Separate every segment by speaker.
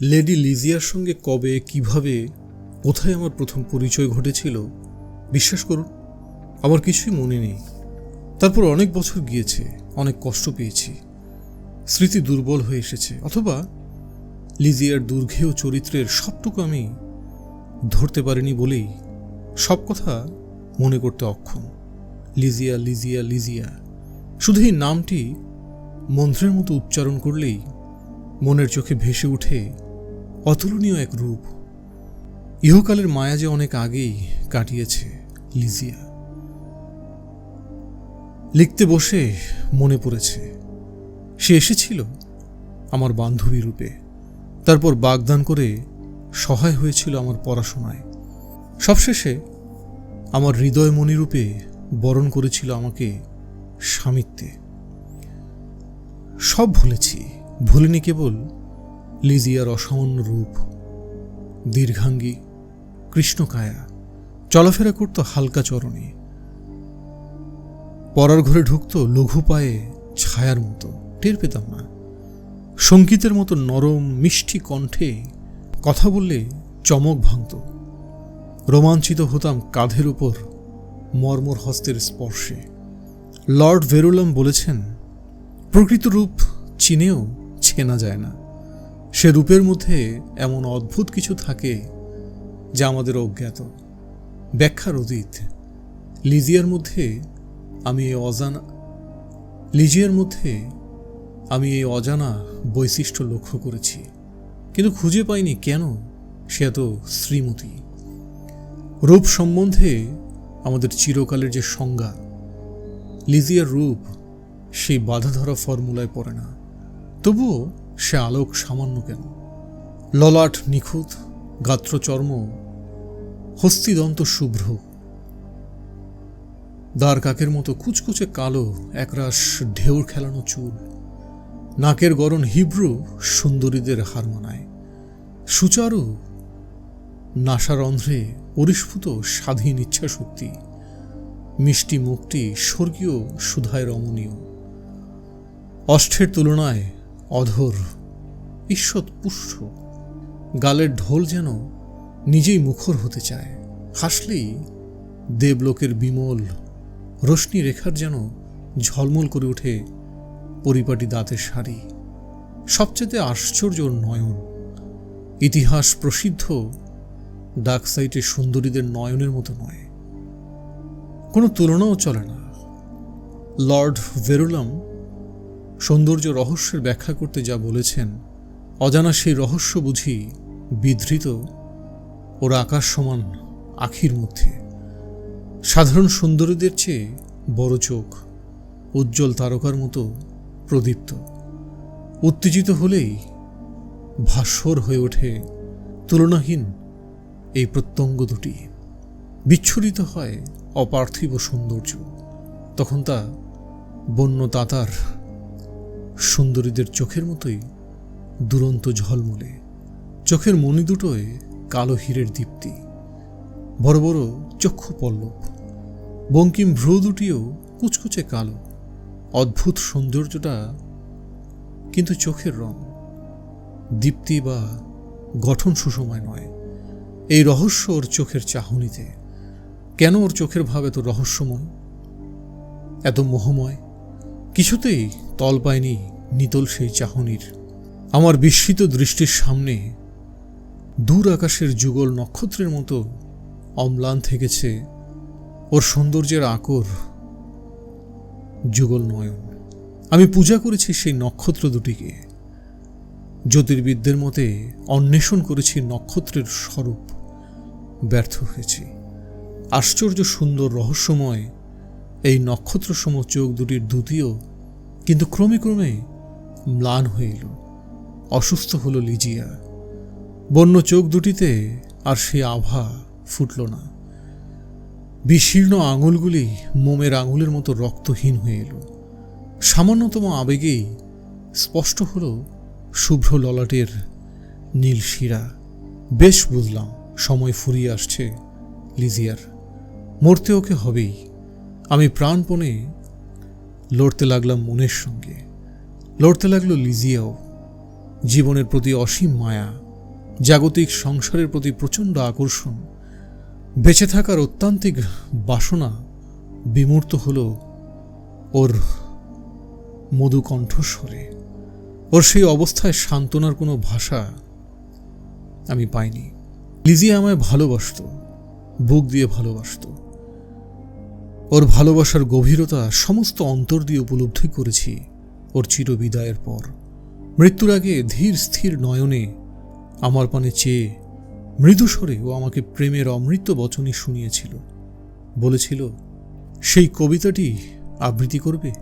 Speaker 1: Lady লিজিয়ার সঙ্গে কবে, কীভাবে, কোথায় আমার প্রথম পরিচয় ঘটেছিল, বিশ্বাস করুন, আমার কিছুই মনে নেই। তারপর অনেক বছর গিয়েছে, অনেক কষ্ট পেয়েছি। স্মৃতি দুর্বল হয়ে এসেছে, অথবা লিজিয়ার দুর্ঘেয় চরিত্রের সবটুকু আমি ধরতে পারিনি বলেই সব কথা মনে করতে অক্ষম। লিজিয়া লিজিয়া লিজিয়া, শুধু এই নামটি মন্ত্রের মতো উচ্চারণ করলেই মনের চোখে ভেসে ওঠে অতুলনীয় এক রূপ। ইহকালের মায়া যে অনেক আগেই কাটিয়েছে লিজিয়া। লিখতে বসে মনে পড়েছে, সে এসেছিল আমার বান্ধবী রূপে। তারপর বাগদান করে সহায় হয়েছিল আমার পড়াশোনায়। সবশেষে আমার হৃদয়মণি রূপে বরণ করেছিল আমাকে স্বামিত্বে। সব ভুলেছি, ভুলিনি কেবল লিজিয়ার অসামান্য রূপ, দীর্ঘাঙ্গী, কৃষ্ণকায়া, চলাফেরা করত হালকা চরণে। পরার ঘরে ঢুকত লঘু পায়ে ছায়ার মতো, টের পেতাম না। সঙ্গীতের মতো নরম, মিষ্টি কণ্ঠে কথা বললে চমক ভাঙত। রোমাঞ্চিত হতাম কাঁধের উপর মর্মর হস্তের স্পর্শে। লর্ড ভেরুলাম বলেছেন, প্রকৃত রূপ চিনেও চেনা যায় না। সে রূপের মধ্যে এমন অদ্ভুত কিছু থাকে যা আমাদের অজ্ঞাত। ব্যাখ্যার অতীত। লিজিয়ার মধ্যে আমি এই অজানা লিজিয়ার মধ্যে আমি এই অজানা বৈশিষ্ট্য লক্ষ্য করেছি। কিন্তু খুঁজে পাইনি কেন সে এত শ্রীমতী। রূপ সম্বন্ধে আমাদের চিরকালের যে সংজ্ঞা, লিজিয়ার রূপ সেই বাধা ধরা ফর্মুলায় পড়ে না। তবুও সে আলোক সামান্য কেন? ললাট নিখুঁত, গাত্রচর্ম, হস্তিদন্ত শুভ্র। দ্বার কাকের মতো কুচকুচে কালো, একরাশ ঢেউর খেলানো চুল। নাকের গরণ হিব্রু, সুন্দরীদের হার মানায় সুচারু নাসারন্ধ্রে পরিস্ফুত স্বাধীন ইচ্ছা শক্তি মিষ্টি মুখটি স্বর্গীয় সুধায় রমণীয়। অষ্ঠের তুলনায় অধর ঈষৎ পুষ্ট গালের ঢোল যেন নিজেই মুখর হতে চায়। হাসলেই দেবলোকের বিমল, রশ্মি রেখার যেন ঝলমল করে ওঠে পরিপাটি দাঁতের শাড়ি সবচেয়ে আশ্চর্য নয়ন, ইতিহাস প্রসিদ্ধ, ডাক সাইটের সুন্দরীদের নয়নের মতো নয়। কোনো তুলনাও চলে না। লর্ড ভেরুলাম সৌন্দর্য রহস্যের ব্যাখ্যা করতে যা বলেছেন, অজানা সেই রহস্য বুঝি বিধৃত ওর আকাশ সমান আখির মধ্যে। সাধারণ সুন্দরীদের চেয়ে বড় চোখ, উজ্জ্বল তারকার মতো প্রদীপ্ত। উত্তেজিত হলেই ভাস্বর হয়ে ওঠে তুলনাহীন এই প্রত্যঙ্গ দুটি। বিচ্ছুরিত হয় অপার্থিব সৌন্দর্য, তখন তা বন্য তাতার সুন্দরীদের চোখের মতোই দুরন্ত ঝলমলে। চোখের মণি দুটোয় কালো হীরের দীপ্তি, বড় বড় চক্ষু পল্লব, বঙ্কিম ভ্রু দুটিও কুচকুচে কালো। অদ্ভুত সৌন্দর্যটা কিন্তু চোখের রং। দীপ্তি বা গঠন সুসময় নয়। এই রহস্য ওর চোখের চাহনিতে। কেন ওর চোখের ভাব এত রহস্যময়? এত মোহময়? কিছুতেই তল পায়নি নিতল সেই চাহনির। আমার বিস্মিত দৃষ্টির সামনে দূর আকাশের যুগল নক্ষত্রের মতো অম্লান থেকেছে ওর সৌন্দর্যের আকর যুগল নয়ন। আমি পূজা করেছি সেই নক্ষত্র দুটিকে। জ্যোতির্বিদদের মতে অন্বেষণ করেছি নক্ষত্রের স্বরূপ। ব্যর্থ হয়েছি। আশ্চর্য সুন্দর রহস্যময় এই নক্ষত্রসম চোখ দুটির দ্বিতীয় কিন্তু ক্রমে ক্রমে ম্লান এলো, অসুস্থ হলো লিজিয়া। বন্য চোখ দুটিতে আর সে আভা ফুটল না। বিশীর্ণ আঙুলগুলি মোমের আঙুলের মতো রক্তহীন হয়ে এলো। সামান্যতম আবেগেই স্পষ্ট হলো শুভ্র ললাটের নীল শিরা। বেশ বুঝলাম, সময় ফুরিয়ে আসছে লিজিয়ার। মরতে ওকে হবেই। আমি প্রাণপণে লড়তে লাগলাম মনের সঙ্গে। লড়তে লাগল লিজিয়াও। জীবনের প্রতি অসীম মায়া, জাগতিক সংসারের প্রতি প্রচণ্ড আকর্ষণ, বেঁচে থাকার অত্যান্তিক বাসনা বিমূর্ত হল ওর মধু কণ্ঠস্বরে। ওর সেই অবস্থায় সান্ত্বনার কোনো ভাষা আমি পাইনি। লিজিয়া আমায় ভালোবাসত, বুক দিয়ে ভালোবাসত। ওর ভালোবাসার গভীরতা সমস্ত অন্তর দিয়ে উপলব্ধি করেছি ওর চিরবিদায়ের পর। মৃত্যুর আগে ধীর স্থির নয়নে আমার পানে চেয়ে মৃদুস্বরে ও আমাকে প্রেমের অমৃত বচনই শুনিয়েছিল। বলেছিল, সেই কবিতাটি আবৃত্তি করবে?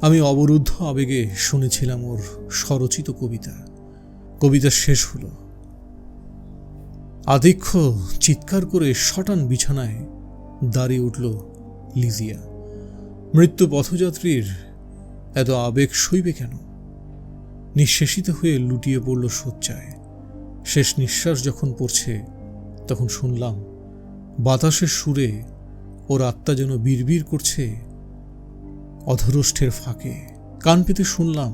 Speaker 1: আমি অবরুদ্ধ আবেগে শুনেছিলাম ওর স্বরচিত কবিতা। কবিতা শেষ হলো। আদিক্ষ চিৎকার করে শটান বিছানায় দাঁড়িয়ে উঠল লিজিয়া। মৃত্যু পথযাত্রীর এত আবেগ সইবে কেন? নিঃশেষিত হয়ে লুটিয়ে পড়ল শয্যায়। শেষ নিঃশ্বাস যখন পড়ছে, তখন শুনলাম, বাতাসের সুরে ওর আত্মা যেন বিড়বিড় করছে অধরষ্ঠের ফাঁকে। কান পেতে শুনলাম,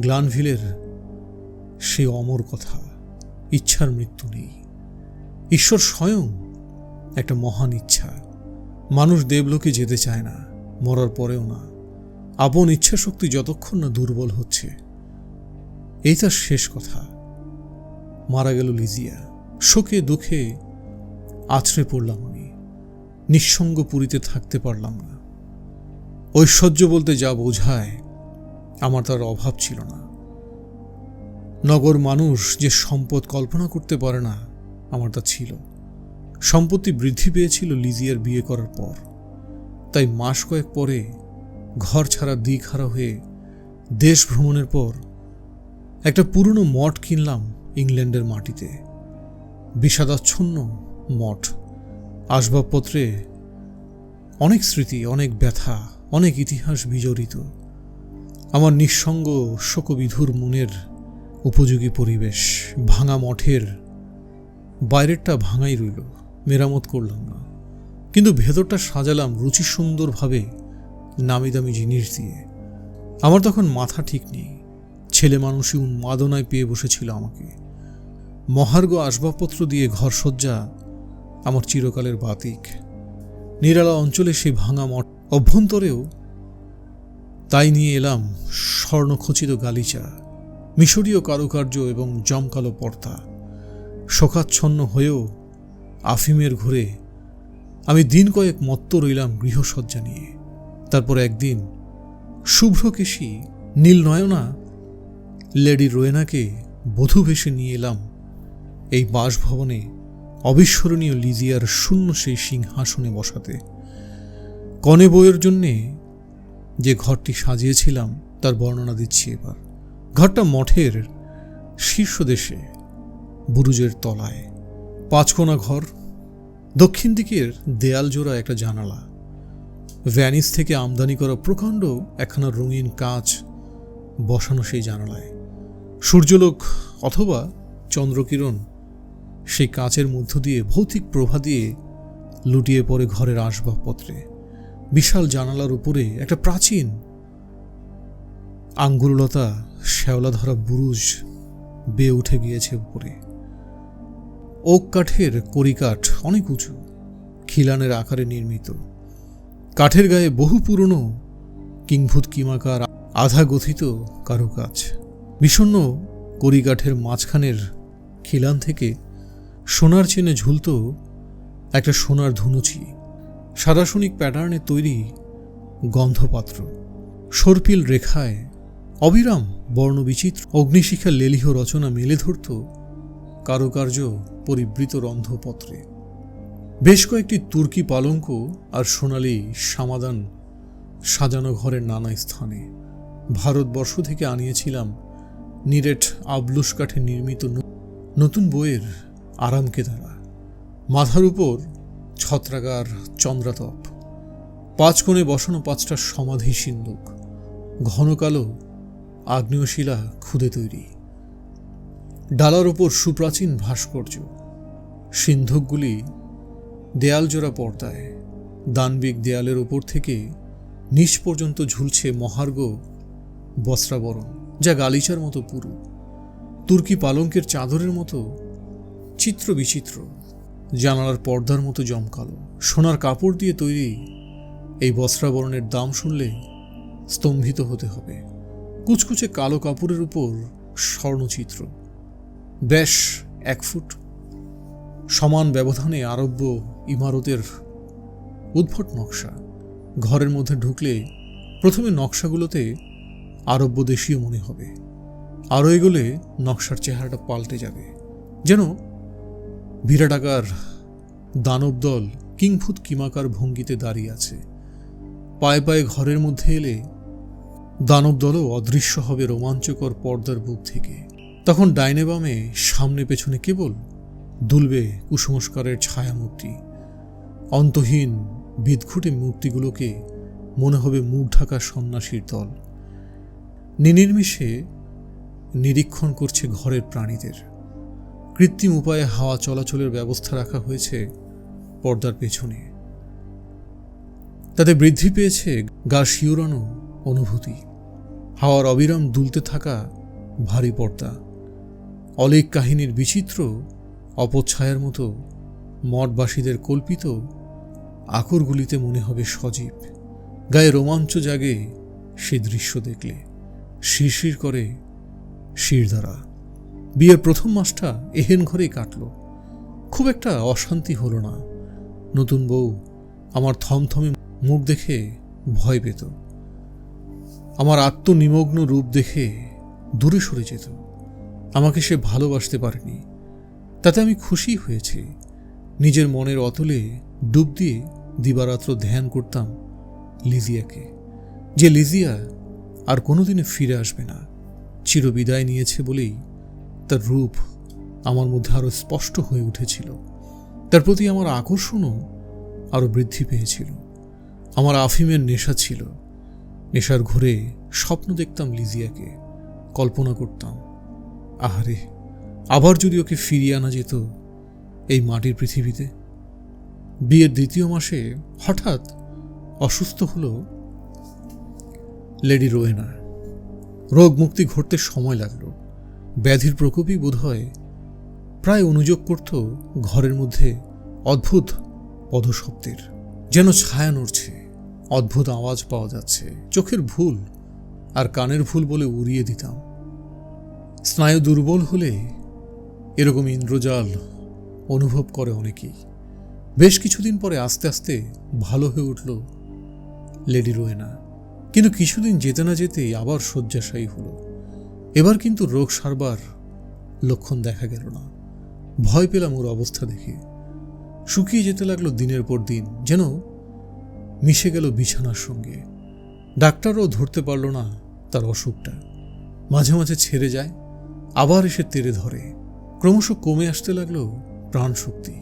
Speaker 1: গ্লানভিলের সে অমর কথা, ইচ্ছার মৃত্যু নেই। ঈশ্বর স্বয়ং একটা মহান ইচ্ছা। মানুষ দেবলোকে যেতে চায় না, মরার পরেও না। আপন ইচ্ছা শক্তি যতক্ষণ না দুর্বল হচ্ছে। এই তার শেষ কথা। মারা গেল লিজিয়া। শোকে দুঃখে আছড়ে পড়লাম আমি। নিঃসঙ্গ পুরীতে থাকতে পারলাম না। ঐশ্বর্য বলতে যা বোঝায়, আমার তার অভাব ছিল না। নগর মানুষ যে সম্পদ কল্পনা করতে পারে না, আমার তা ছিল। সম্পত্তি বৃদ্ধি পেয়েছিল লিজিয়ার বিয়ে করার পর। তাই মাস কয়েক পরে ঘর ছাড়া দিক হারা হয়ে দেশ ভ্রমণের পর একটা পুরনো মঠ কিনলাম ইংল্যান্ডের মাটিতে। বিষাদাচ্ছন্ন মঠ, আসবাবপত্রে অনেক স্মৃতি, অনেক ব্যথা, অনেক ইতিহাস বিজড়িত। আমার নিঃসঙ্গ শোকবিধুর মনের উপযোগী পরিবেশ ভাঙা মঠের বাইরেরটা ভাঙাই রইল। মেরামত করলাম না। কিন্তু ভেতরটা সাজালাম রুচি সুন্দরভাবে নামি দামি জিনিস দিয়ে। আমার তখন মাথা ঠিক নেই। ছেলে মানুষই উন্মাদনায় পেয়ে বসেছিল আমাকে। মহার্ঘ আসবাবপত্র দিয়ে ঘরসজ্জা আমার চিরকালের বাতিক। নিরালা অঞ্চলে সেই ভাঙা মঠ। অভ্যন্তরেও তাই নিয়ে এলাম স্বর্ণখচিত গালিচা, মিশরীয় কারুকার্য এবং জমকালো পর্দা। শোকাচ্ছন্ন হয়েও আফিমের ঘুরে আমি দিন কয়েক মত্ত রইলাম গৃহসজ্জা নিয়ে। তারপর একদিন শুভ্রকেশী, নীলনয়না, লেডি রোয়েনাকে বধূ ভেসে নিয়ে এলাম এই বাসভবনে অবিস্মরণীয় লিজিয়ার শূন্য সেই সিংহাসনে বসাতে। কনে বইয়ের জন্যে যে ঘরটি সাজিয়েছিলাম তার বর্ণনা দিচ্ছি এবার। ঘরটা মঠের শীর্ষদেশে, বুরুজের তলায়। পাঁচকোনা ঘর, দক্ষিণ দিকের দেয়াল জোড়া একটা জানালা, ভ্যানিস থেকে আমদানি করা প্রকাণ্ড একখানা রঙিন কাঁচ বসানো সেই জানালায়। সূর্যলোক অথবা চন্দ্রকিরণ সেই কাঁচের মধ্য দিয়ে ভৌতিক প্রভা দিয়ে লুটিয়ে পড়ে ঘরের আসবাবপত্রে। বিশাল জানালার উপরে একটা প্রাচীন আঙ্গুরলতা শ্যাওলা ধরা বুরুজ বেয়ে উঠে গিয়েছে উপরে। ওক কাঠের কড়িকাঠ অনেক উঁচু, খিলানের আকারে নির্মিত। কাঠের গায়ে বহু পুরনো কিংভূত কিমাকার আধা গথিত কারুকাজ। বিষণ্ন কড়িকাঠের মাঝখানের খিলান থেকে সোনার চেনে ঝুলত একটা সোনার ধুনুচি সারাসনিক প্যাটার্নে তৈরি গন্ধপাত্র। সর্পিল রেখায় অবিরাম বর্ণবিচিত্র অগ্নিশিখা লেলিহ রচনা মেলে ধরত কারুকার্য পরিবৃত রন্ধপত্রে। বেশ কয়েকটি তুর্কি পালঙ্ক আর সোনালি সমাধান সাজানো ঘরের নানা স্থানে। ভারতবর্ষ থেকে আনিয়েছিলাম নিরেট আবলুস কাঠে নির্মিত নতুন বইয়ের আরামকে দ্বারা মাথার উপর ছত্রাগার চন্দ্রাতপ। পাঁচ কোণে বসানো পাঁচটা সমাধি সিন্ধুক ঘন কালো আগ্নেয়শিলা খুদে তৈরি। ডালার ওপর সুপ্রাচীন ভাস্কর্য। সিন্ধুকগুলি দেয়াল জোড়া পর্দায়। দানবিক দেয়ালের ওপর থেকে নিচ পর্যন্ত ঝুলছে মহার্ঘ বস্ত্রাবরণ, যা গালিচার মতো পুরু। তুর্কি পালঙ্কের চাদরের মতো চিত্র বিচিত্র। জানালার পর্দার মতো জমকালো। সোনার কাপড় দিয়ে তৈরি এই বস্ত্রাবরণের দাম শুনলে স্তম্ভিত হতে হবে। কুচকুচে কালো কাপড়ের উপর স্বর্ণচিত্র। ব্যাস এক ফুট। সমান ব্যবধানে আরব্য ইমারতের উদ্ভট নকশা। ঘরের মধ্যে ঢুকলে প্রথমে নকশাগুলোতে আরব্য দেশীয় মনে হবে। আরও এগোলে নকশার চেহারাটা পাল্টে যাবে। যেন বিরাটাকার দানব দল কিংফুত কিমাকার ভঙ্গিতে দাঁড়িয়ে আছে। পায়ে পায়ে ঘরের মধ্যে এলে দানব দলও অদৃশ্য হবে রোমাঞ্চকর পর্দার বুক থেকে। তখন ডাইনে বামে, সামনে পেছনে কেবল দুলবে কুসংস্কারের ছায়ামূর্তি। অন্তহীন বিদঘুটে মূর্তিগুলোকে মনে হবে মুখ ঢাকা সন্ন্যাসীর দল। নিনির্মিষে নিরীক্ষণ করছে ঘরের প্রাণীদের। কৃত্রিম উপায়ে হাওয়া চলাচলের ব্যবস্থা রাখা হয়েছে পর্দার পেছনে। তাতে বৃদ্ধি পেয়েছে গা শিওরানো অনুভূতি। হাওয়ার অবিরাম দুলতে থাকা ভারী পর্দা। অলেক কাহিনীর বিচিত্র অপচ্ছায়ার মতো মঠবাসীদের কল্পিত আকরগুলিতে মনে হবে সজীব। গায়ে রোমাঞ্চ জাগে সে দৃশ্য দেখলে, শিরশির করে শিরধারা বিয়ের প্রথম মাসটা এহেন ঘরেই কাটল। খুব একটা অশান্তি হলো না। নতুন বউ আমার থমথমে মুখ দেখে ভয় পেত। আমার আত্মনিমগ্ন রূপ দেখে দূরে সরে যেত। আমাকে সে ভালোবাসতে পারেনি। তাতে আমি খুশি হয়েছি। নিজের মনের অতলে ডুব দিয়ে দিবারাত্র ধ্যান করতাম লিজিয়াকে, যে লিজিয়া আর কোনোদিনে ফিরে আসবে না। চিরবিদায় নিয়েছে বলেই তার রূপ আমার মধ্যে আরও স্পষ্ট হয়ে উঠেছিল। তার প্রতি আমার আকর্ষণও আরও বৃদ্ধি পেয়েছিল। আমার আফিমের নেশা ছিল। নেশার ঘরে স্বপ্ন দেখতাম লিজিয়াকে, কল্পনা করতাম। আহারে, আবার যদি ওকে ফিরিয়ে আনা যেত এই মাটির পৃথিবীতে? বিয়ের দ্বিতীয় মাসে হঠাৎ অসুস্থ হলো লেডি রোয়েনা রোগ মুক্তি ঘটতে সময় লাগল। ব্যাধির প্রকোপই বোধ হয় প্রায় অনুযোগ করত ঘরের মধ্যে অদ্ভুত পদশব্দের। যেন ছায়া নড়ছে, অদ্ভুত আওয়াজ পাওয়া যাচ্ছে, চোখের ভুল আর কানের ভুল বলে উড়িয়ে দিতাম। স্নায়ু দুর্বল হলে এরকম ইন্দ্রজাল অনুভব করে অনেকেই। বেশ কিছুদিন পরে আস্তে আস্তে ভালো হয়ে উঠল লেডি রোয়েনা। কিন্তু কিছুদিন যেতে না যেতেই আবার শয্যাশায়ী হলো। এবার কিন্তু রোগ সারবার লক্ষণ দেখা গেল না। ভয় পেলাম ওর অবস্থা দেখে। শুকিয়ে যেতে লাগল দিনের পর দিন, যেন মিশে গেল বিছানার সঙ্গে। ডাক্তারও ধরতে পারল না তার অসুখটা। মাঝে মাঝে ছেড়ে যায় আবার এসে তেড়ে ধরে। ক্রমশ কমে আসতে লাগল প্রাণশক্তি।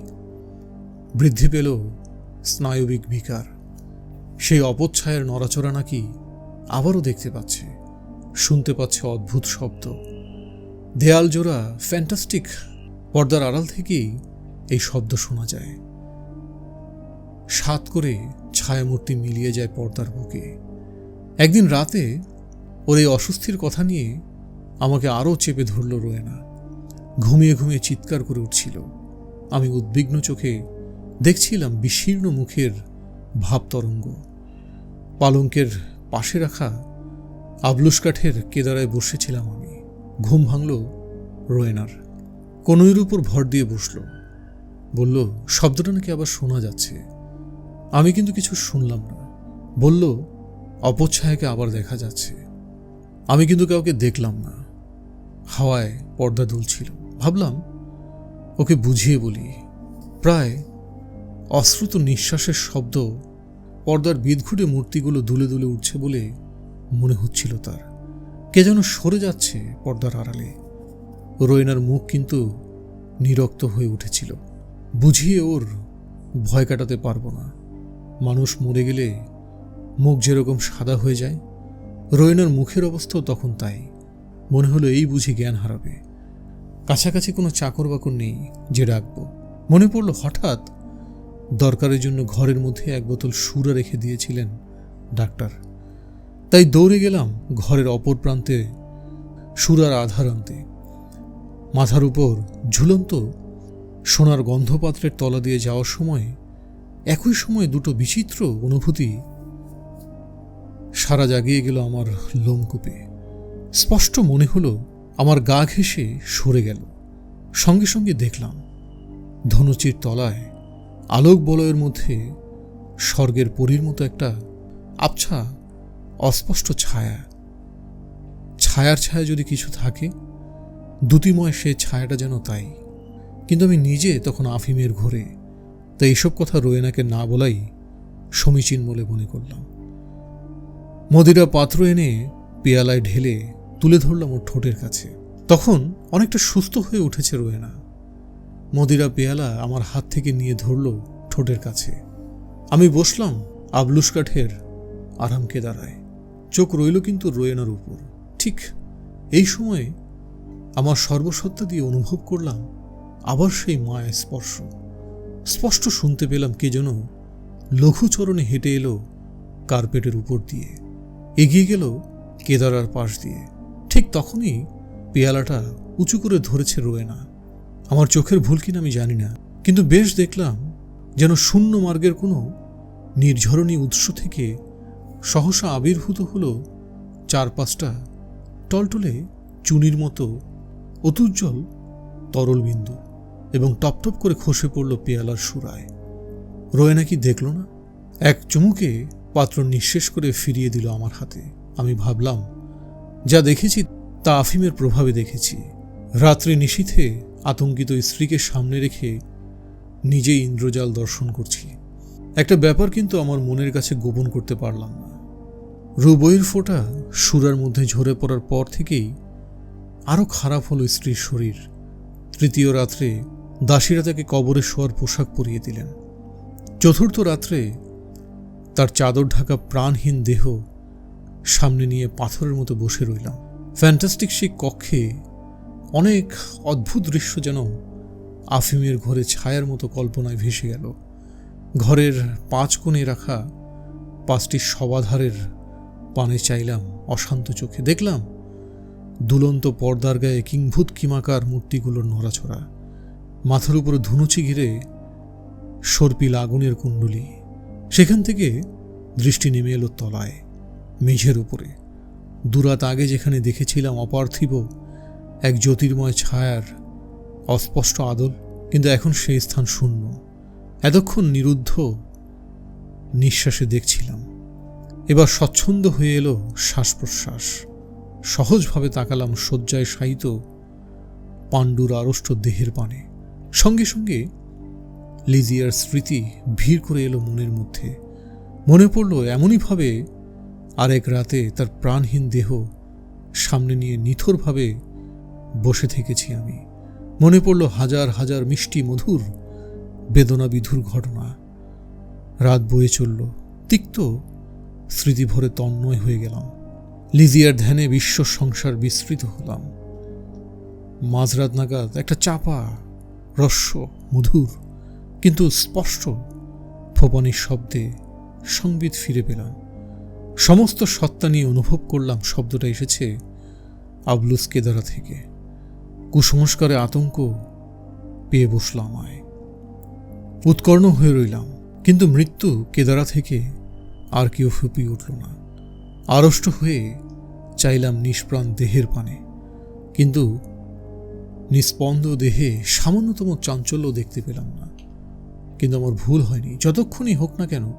Speaker 1: বৃদ্ধি পেল স্নায়বিক বিকার সেই অপচ্ছায়ের নড়াচড়া নাকি আবারও দেখতে পাচ্ছে। শুনতে পাচ্ছে অদ্ভুত শব্দ। দেয়াল জোড়া ফ্যান্টাস্টিক পর্দার আড়াল থেকেই এই শব্দ শোনা যায়। সাত করে ছায়ামূর্তি মিলিয়ে যায় পর্দার বুকে। একদিন রাতে ওর এই অস্বস্তির কথা নিয়ে আমাকে আরও চেপে ধরল রোয়েনা। ঘুমিয়ে ঘুমিয়ে চিৎকার করে উঠছিল। আমি উদ্বিগ্ন চোখে দেখছিলাম বিশীর্ণ মুখের ভাবতরঙ্গ। পালঙ্কের পাশে রাখা আবলুস কাঠের কেদারায় বসেছিলাম আমি। ঘুম ভাঙল রোয়েনার। কনুইয়ের উপর ভর দিয়ে বসল। বলল, শব্দটা নাকি আবার শোনা যাচ্ছে। আমি কিন্তু কিছু শুনলাম না। বলল অপচ্ছায়াকে আবার দেখা যাচ্ছে। আমি কিন্তু কাউকে দেখলাম না। হাওয়ায় পর্দা দুলছিল। ভাবলাম, ওকে বুঝিয়ে বলি। প্রায় অশ্রুত নিঃশ্বাসের শব্দ পর্দার বিদঘুটে মূর্তিগুলো দুলে দুলে উঠছে বলে মনে হচ্ছিল তার। কে যেন সরে যাচ্ছে পর্দার আড়ালে। রোয়নার মুখ কিন্তু নিরক্ত হয়ে উঠেছিল। বুঝিয়ে ওর ভয় কাটাতে পারব না। মানুষ মরে গেলে মুখ যেরকম সাদা হয়ে যায় রোয়নার মুখের অবস্থাও তখন তাই। মনে হলো এই বুঝি জ্ঞান হারাবে। কাছাকাছি কোনো চাকর বাকর নেই যে ডাকবো। মনে পড়ল হঠাৎ দরকারের জন্য ঘরের মধ্যে এক বোতল সুরা রেখে দিয়েছিলেন ডাক্তার। তাই দৌড়ে গেলাম ঘরের অপর প্রান্তে সুরার আধার আনতে। মাথার উপর ঝুলন্ত সোনার গন্ধপাত্রের তলা দিয়ে যাওয়ার সময় একই সময় দুটো বিচিত্র অনুভূতি সারা জাগিয়ে গেল আমার লোমকূপে। স্পষ্ট মনে হলো আমার গা ঘেঁষে সরে গেল। সঙ্গে সঙ্গে দেখলাম ধনুচির তলায় আলোক বলয়ের মধ্যে স্বর্গের পরীর মতো একটা আবছা অস্পষ্ট ছায়া। ছায়ার ছায়া যদি কিছু থাকে দ্যুতিময় সে ছায়াটা যেন তাই। কিন্তু আমি নিজে তখন আফিমের ঘরে, তাই এইসব কথা রোয়েনাকে না বলাই সমীচীন বলে মনে করলাম। মদিরা পাত্র এনে পেয়ালায় ঢেলে তুলে ধরলাম ওর ঠোঁটের কাছে। তখন অনেকটা সুস্থ হয়ে উঠেছে রোয়েনা। মদিরা পেয়ালা আমার হাত থেকে নিয়ে ধরল ঠোঁটের কাছে। আমি বসলাম আবলুস কাঠের আরামকে দাঁড়ায় চোখ রইল কিন্তু রোয়েনার উপর। ঠিক এই সময়ে আমার সর্বসত্তা দিয়ে অনুভব করলাম আবার সেই মায়ের স্পর্শ। স্পষ্ট শুনতে পেলাম কে যেন লঘুচরণে হেঁটে এলো কার্পেটের উপর দিয়ে। এগিয়ে গেল কেদারার পাশ দিয়ে। ঠিক তখনই পেয়ালাটা উঁচু করে ধরেছে রোয়েনা। আমার চোখের ভুল কিনা আমি জানি না, কিন্তু বেশ দেখলাম যেন শূন্য মার্গের কোনো নির্ঝরণী উৎস থেকে সহসা আবির্ভূত হলো চার পাঁচটা টলটলে চুনির মতো অতুজ্জ্বল তরল বিন্দু এবং টপটপ করে খসে পড়ল পেয়ালার সুরায়। রোয়েনা নাকি দেখল না? এক চুমুকে পাত্র নিঃশেষ করে ফিরিয়ে দিল আমার হাতে। আমি ভাবলাম যা দেখেছি তা আফিমের প্রভাবে দেখেছি। রাত্রে নিশীথে আতঙ্কিত স্ত্রীকে সামনে রেখে নিজেই ইন্দ্রজাল দর্শন করছি। একটা ব্যাপার কিন্তু আমার মনের কাছে গোপন করতে পারলাম না। রুবইয়ের ফোঁটা সুরার মধ্যে ঝরে পড়ার পর থেকেই আরও খারাপ হলো স্ত্রীর শরীর। তৃতীয় রাত্রে দাসীরা তাকে কবরে শোয়ার পোশাক পরিয়ে দিলেন। চতুর্থ রাত্রে তার চাদর ঢাকা প্রাণহীন দেহ সামনে নিয়ে পাথরের মতো বসে রইলাম। ফ্যান্টাস্টিক সেই কক্ষে অনেক অদ্ভুত দৃশ্য যেন আফিমের ঘরে ছায়ার মতো কল্পনায় ভেসে গেল। ঘরের পাঁচ কোণে রাখা পাঁচটি সবাধারের পানে চাইলাম অশান্ত চোখে। দেখলাম দুলন্ত পর্দার গায়ে কিংভূত কিমাকার মূর্তিগুলোর নড়াছড়া মাথার উপরে ধুনুচি ঘিরে সর্পিল আগুনের কুণ্ডলি। সেখান থেকে দৃষ্টি নেমে এলো তলায়। মেঝের উপরে। দুরাত আগে যেখানে দেখেছিলাম অপার্থিব এক জ্যোতির্ময় ছায়ার অস্পষ্ট আদল, কিন্তু এখন সেই স্থান শূন্য। এতক্ষণ নিরুদ্ধ নিঃশ্বাসে দেখছিলাম। এবার স্বচ্ছন্দ হয়ে এলো শ্বাস প্রশ্বাস সহজভাবে তাকালাম শয্যায় শায়িত পাণ্ডুর আড়ষ্ট দেহের পানে। সঙ্গে সঙ্গে লিজিয়ার স্মৃতি ভিড় করে এলো মনের মধ্যে। মনে পড়ল এমনইভাবে আরেক রাতে তার প্রাণহীন দেহ সামনে নিয়ে নিথরভাবে বসে থেকেছি আমি। মনে পড়ল হাজার হাজার মিষ্টি মধুর বেদনা বিধুর ঘটনা। রাত বয়ে চলল। তিক্ত স্মৃতি ভরে তন্ময় হয়ে গেলাম। লিজিয়ার ধ্যানে বিশ্ব সংসার বিস্তৃত হলাম। মাঝরাত নাগাদ একটা চাপা, রস্য, মধুর, কিন্তু স্পষ্ট, ফোপানির শব্দে সংবিত ফিরে পেলাম। সমস্ত সত্তা নিয়ে অনুভব করলাম শব্দটা এসেছে আবলুস কেদারা থেকে। কুসংস্কারে আতঙ্ক পেয়ে বসল আমায়। উৎকর্ণ হয়ে রইলাম, কিন্তু মৃত্যু কেদারা থেকে আর কেউ ফুপিয়ে উঠল না। আড়ষ্ট হয়ে চাইলাম নিষ্প্রাণ দেহের পানে, কিন্তু নিস্পন্দ দেহে সামান্যতম চাঞ্চল্য দেখতে পেলাম না। কিন্তু আমার ভুল হয়নি, যতক্ষণই হোক না কেন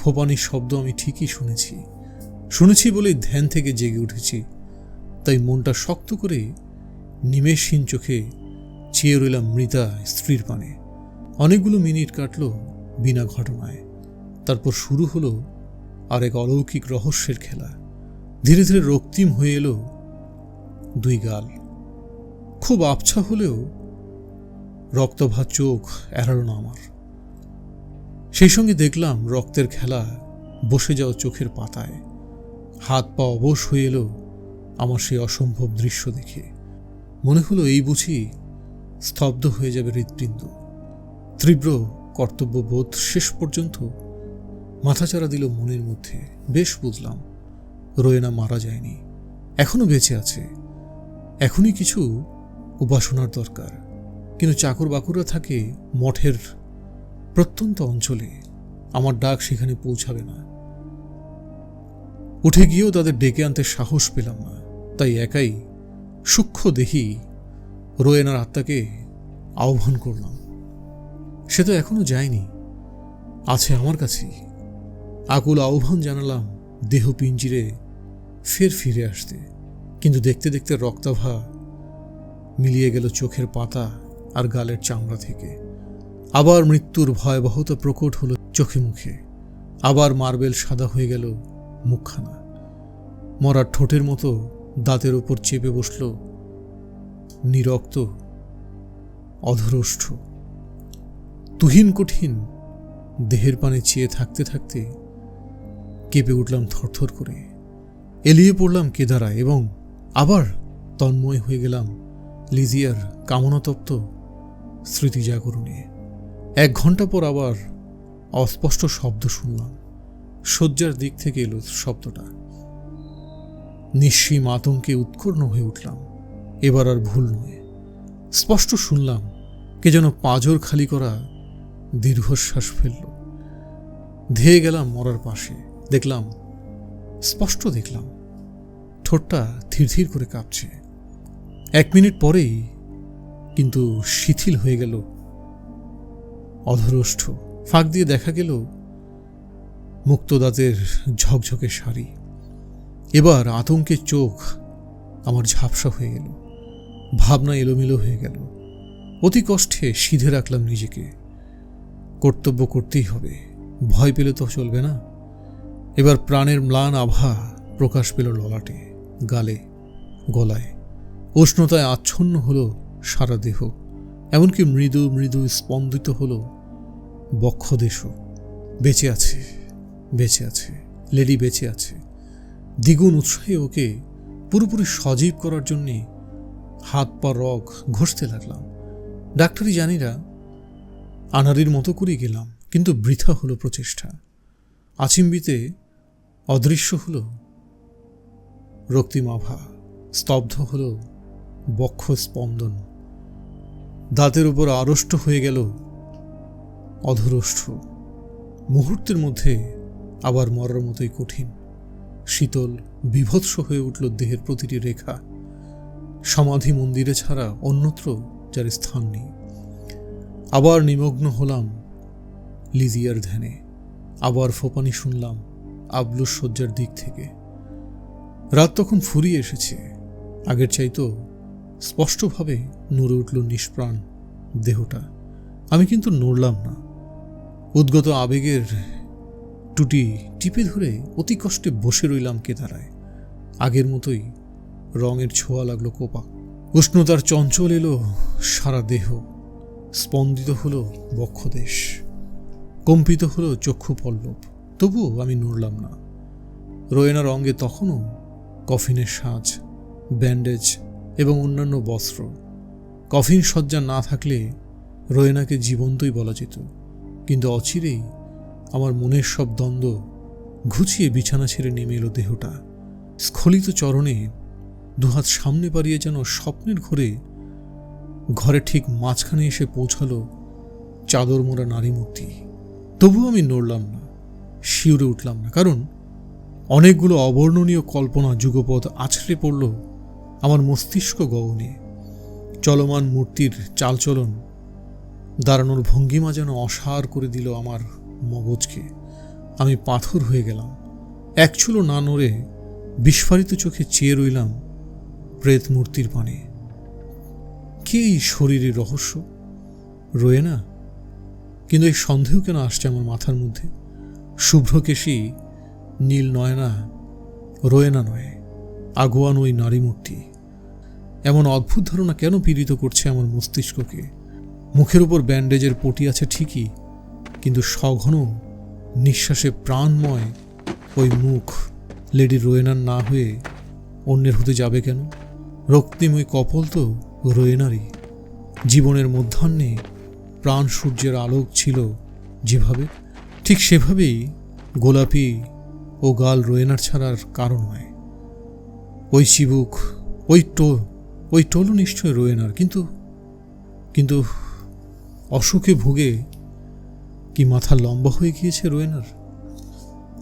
Speaker 1: ফোপানির শব্দ আমি ঠিকই শুনেছি। শুনেছি বলেই ধ্যান থেকে জেগে উঠেছি। তাই মনটা শক্ত করে নিমেষহীন চোখে চেয়ে রইলাম মৃতা স্ত্রীর পানে। অনেকগুলো মিনিট কাটল বিনা ঘটনায়। তারপর শুরু হলো আর এক অলৌকিক রহস্যের খেলা। ধীরে ধীরে রক্তিম হয়ে এলো দুই গাল। খুব আবছা হলেও রক্তভাত চোখ এড়ালো না আমার। সেই সঙ্গে দেখলাম রক্তের খেলা বসে যাওয়া চোখের পাতায়। হাত পা অবশ হয়ে এলো আমার সেই অসম্ভব দৃশ্য দেখে। মনে হলো এই বুঝি স্তব্ধ হয়ে যাবে হৃৎপিণ্ড। তীব্র কর্তব্যবোধ শেষ পর্যন্ত মাথাচাড়া দিল মনের মধ্যে। বেশ বুঝলাম, রোয়েনা মারা যায়নি, এখনও বেঁচে আছে। এখনই কিছু উপাসনার দরকার। কিন্তু চাকর বাকুররা থাকে মঠের প্রত্যন্ত অঞ্চলে আমার ডাক সেখানে পৌঁছাবে না। উঠে গিয়েও তাদের ডেকে আনতে সাহস পেলাম না, তাই একাই সূক্ষ্ম দেহি রোয়েনার আত্মাকে আহ্বান করলাম। সে তো এখনও যায়নি, আছে আমার কাছেই আকুল আহ্বান জানালাম দেহ পিঞ্জিরে ফের ফিরে আসতে, কিন্তু দেখতে দেখতে রক্তাভা মিলিয়ে গেল চোখের পাতা আর গালের চামড়া থেকে। আবার মৃত্যুর ভয়াবহতা প্রকট হলো চোখে মুখে। আবার মার্বেল সাদা হয়ে গেল মুখখানা। মরার ঠোঁটের মতো দাঁতের ওপর চেপে বসল নিরক্ত, অধরষ্ঠ, তুহিন কঠিন, দেহের পানে চেয়ে থাকতে থাকতে কেঁপে উঠলাম থরথর করে। এলিয়ে পড়লাম কেদারায় এবং আবার তন্ময় হয়ে গেলাম লিজিয়ার কামনাতপ্ত স্মৃতি জাগরণে এক ঘণ্টা পর আবার অস্পষ্ট শব্দ শুনলাম। শয্যার দিক থেকে এলো শব্দটা। নিঃসীম আতঙ্কে উৎকর্ণ হয়ে উঠলাম। এবার আর ভুল নয়। স্পষ্ট শুনলাম কে যেন পাঁজর খালি করা দীর্ঘশ্বাস ফেলল। ধেয়ে গেলাম মরার পাশে। দেখলাম, স্পষ্ট দেখলাম, ঠোঁটটা ধীর করে কাঁপছে। এক মিনিট পরেই কিন্তু শিথিল হয়ে গেল অধরষ্ঠ। ফাঁক দিয়ে দেখা গেল মুক্তদাতের ঝকঝকে শাড়ি। এবার আতঙ্কে চোখ আমার ঝাপসা হয়ে গেল। ভাবনা এলোমেলো হয়ে গেল। অতি কষ্টে সিধে রাখলাম নিজেকে। কর্তব্য করতেই হবে। ভয় পেলে তো চলবে না। এবার প্রাণের ম্লান আভা প্রকাশ পেল ললাটে, গালে, গলায়। উষ্ণতায় আচ্ছন্ন হলো সারা দেহ। এমনকি মৃদু মৃদু স্পন্দিত হলো বক্ষদেশও বেঁচে আছে বেঁচে আছে, লেডি বেঁচে আছে। দ্বিগুণ উৎসাহে ওকে পুরোপুরি সজীব করার জন্যে হাত, পা, রগ ঘষতে লাগলাম। ডাক্তারি জানিরা আনারির মতো করেই গেলাম, কিন্তু বৃথা হলো প্রচেষ্টা। আচিম্বিতে অদৃশ্য হলো রক্তিমাভা, স্তব্ধ হল বক্ষ স্পন্দন দাঁতের উপর আড়ষ্ট হয়ে গেল অধরষ্ঠ মুহূর্তের মধ্যে আবার মরার মতোই কঠিন। শীতল, বিভৎস হয়ে উঠল দেহের প্রতিটি রেখা। সমাধি মন্দিরে ছাড়া অন্যত্র যার স্থান নেই। আবার নিমগ্ন হলাম লিজিয়ার ধ্যানে। আবার ফোপানি শুনলাম আবলুর শয্যার দিক থেকে। রাত তখন ফুরিয়ে এসেছে। আগের চাইতো স্পষ্টভাবে নড়ে উঠল নিষ্প্রাণ দেহটা। আমি কিন্তু নড়লাম না। উদ্গত আবেগের টুটি টিপে ধরে অতি কষ্টে বসে রইলাম কেতারায় আগের মতোই রঙের ছোঁয়া লাগল কোপা। উষ্ণতার চঞ্চল এলো সারা দেহ। স্পন্দিত হলো বক্ষদেশ। কম্পিত হলো চক্ষু পল্লব। তবুও আমি নড়লাম না। রোয়েনার অঙ্গে তখনও কফিনের সাজ, ব্যান্ডেজ এবং অন্যান্য বস্ত্র। কফিন সজ্জা না থাকলে রোয়েনাকে জীবন্তই বলা যেত। কিন্তু অচিরেই আমার মনের সব দ্বন্দ্ব ঘুচিয়ে বিছানা ছেড়ে নেমে এলো দেহটা। স্খলিত চরণে দুহাত সামনে বাড়িয়ে যেন স্বপ্নের ঘরে ঘরে ঠিক মাঝখানে এসে পৌঁছালো চাদর মোড়া নারী মূর্তি। তবুও আমি নড়লাম না, শিউরে উঠলাম না, কারণ অনেকগুলো অবর্ণনীয় কল্পনা যুগপথ আছড়ে পড়ল আমার মস্তিষ্ক গগনে। চলমান মূর্তির চালচলন দাঁড়ানোর ভঙ্গিমা যেন অসার করে দিল আমার মগজকে। আমি পাথর হয়ে গেলাম। এক চুলো না নড়ে বিস্ফারিত চোখে চেয়ে রইলাম প্রেত মূর্তির পানে। কে এই শরীরের রহস্য? রয়ে না? কিন্তু এই সন্দেহ কেন আসছে আমার মাথার মধ্যে? শুভ্রকেশী, নীল নয়না, রয়ে না নয়, আগুয়ান ওই নারী মূর্তি এমন অদ্ভুত ধারণা কেন পীড়িত করছে আমার মস্তিষ্ককে? মুখের উপর ব্যান্ডেজের পটি আছে ঠিকই, কিন্তু সঘন নিঃশ্বাসে প্রাণময় ওই মুখ লেডি রোয়েনার না হয়ে অন্যের হতে যাবে কেন? রক্তিময় কপল তো রোয়েনারই। জীবনের মধ্যাহ্নে প্রাণ সূর্যের আলোক ছিল যেভাবে, ঠিক সেভাবেই গোলাপি ও গাল রোয়েনার ছাড়ার কারণ হয়। ওই চিবুক, ওই টো, ওই টলু নিশ্চয় রোয়েনার, কিন্তু কিন্তু অসুখে ভুগে কি মাথা লম্বা হয়ে গিয়েছে রোয়েনার?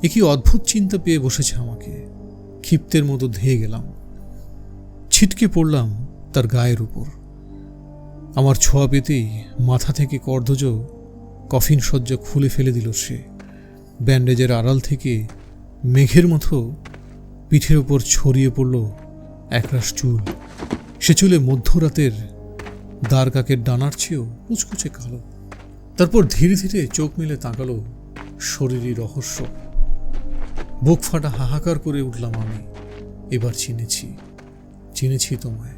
Speaker 1: এ কি অদ্ভুত চিন্তা পেয়ে বসেছে আমাকে। ক্ষিপ্তের মতো ধেয়ে গেলাম। ছিটকে পড়লাম তার গায়ের উপর। আমার ছোঁয়া পেতেই মাথা থেকে কর্ধজ কফিন সজ্জা খুলে ফেলে দিল সে। ব্যান্ডেজের আড়াল থেকে মেঘের মতো পিঠের ওপর ছড়িয়ে পড়ল একরাশ চুল। সে চুলে মধ্যরাতের দ্বার কাকের ডানার চেয়েও কুচকুচে কালো। তারপর ধীরে ধীরে চোখ মেলে তাকালো শরীরই রহস্য। বুক ফাটা হাহাকার করে উঠলাম আমি। এবার চিনেছি চিনেছি তোমায়।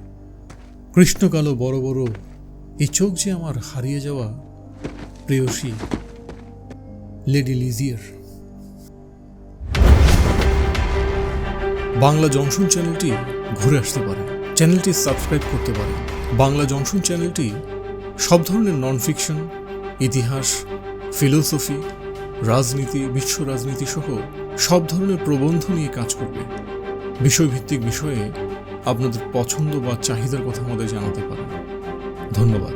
Speaker 1: কৃষ্ণকালো বড় বড়, এই চোখ যে আমার হারিয়ে যাওয়া প্রেয়সী লেডি লিজিয়ার। বাংলা জংশন চ্যানেলটি ঘুরে আসতে পারে। চ্যানেলটি সাবস্ক্রাইব করতে পারে। বাংলা জংশন চ্যানেলটি সব ধরনের নন ফিকশন ইতিহাস ফিলোসফি রাজনীতি, বিশ্ব রাজনীতি সহ সব ধরনের প্রবন্ধ নিয়ে কাজ করবে। বিষয়ভিত্তিক বিষয়ে আপনাদের পছন্দ বা চাহিদার কথা আমাদের জানাতে পারেন। ধন্যবাদ।